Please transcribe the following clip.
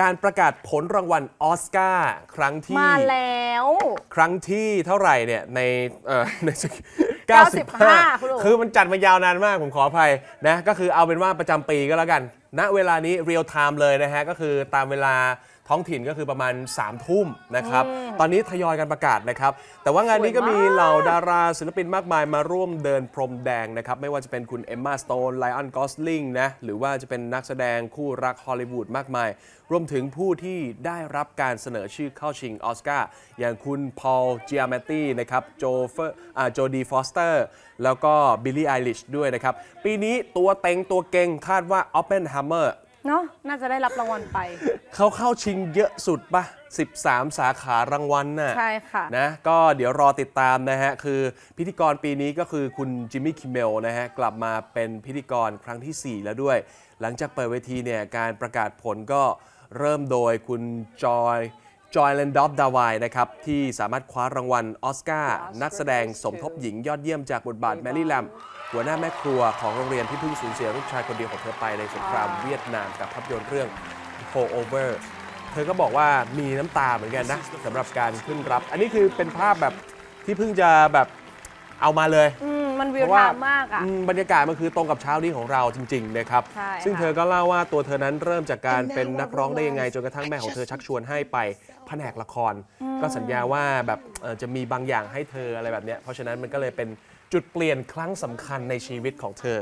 การประกาศผลรางวัลออสการ์ครั้งที่มาแล้ว ครั้งที่เท่าไหร่เนี่ยในเอ่อใน95 คุณหนูคือมันจัดมายาวนานมาก ผมขออภัยนะก็คือเอาเป็นว่าประจำปีก็แล้วกัน ณเวลานี้เรียลไทม์เลยนะฮะ ก็คือตามเวลา ท้องถิ่นก็คือประมาณ3ามทุ่มนะครับ ตอนนี้ทยอยกันประกาศนะครับ แต่ว่างานนี้ก็มีเหล่าดาราศิลปินมากมายมาร่วมเดินพรมแดงนะครับ ไม่ว่าจะเป็นคุณเอมมาสโตนไลออนกอสลิงนะหรือว่าจะเป็นนักแสดงคู่รักฮอลลีวูดมากมาย รวมถึงผู้ที่ได้รับการเสนอชื่อเข้าชิงออสการ์อย่างคุณพอลจิอาเมตตีนะครับโจเฟอร์อ่าโจดีฟอสเตอร์แล้วก็บิลลี่ไอริชด้วยนะครับปีนี้ตัวเต็งตัวเก่งคาดว่าออปเปนฮัมเมอร์ เนาะน่าจะได้รับรางวัลไป เขาเข้าชิงเยอะสุดปะ13 สาขารางวัลน่ะใช่ค่ะนะก็เดี๋ยวรอติดตามนะฮะ คือพิธีกรปีนี้ก็คือคุณจิมมี่คิมเมลนะฮะ กลับมาเป็นพิธีกรครั้งทีสี่4 แล้วด้วย หลังจากเปิดเวทีเนี่ย การประกาศผลก็เริ่มโดยคุณจอย จอยแลนดอฟดาวายนะครับ ที่สามารถคว้ารางวัลออสการ์นักแสดงสมทบหญิงยอดเยี่ยมจากบทบาทแมรี่แลมหัวหน้าแม่ครัวของโรงเรียนที่เพิ่งสูญเสียลูกชายคนเดียวของเธอไปในสงครามเวียดนามกับภาพยนตร์เรื่อง p o Over เธอก็บอกว่ามีน้ำตาเหมือนกันนะสำหรับการขึ้นรับ อันนี้คือเป็นภาพแบบที่เพิ่งจะแบบเอามาเลยอื มมันวิเพวราะไทว่าม์มากอะ อืมบรรยากาศมันคือตรงกับเช้านี้ของเราจริง ๆ นะครับ ใช่ซึ่งค่ะ เธอก็เล่าว่าตัวเธอนั้นเริ่มจากการเป็นนักร้องได้ยังไง จนกระทั่งแม่ของเธอชักชวนให้ไปแผนกละคร ก็สัญญาว่าแบบเอ่อจะมีบางอย่างให้เธออะไรแบบเนี้ยเพราะฉะนั้นมันก็เลยเป็นจุดเปลี่ยนครั้งสำคัญในชีวิตของเธอ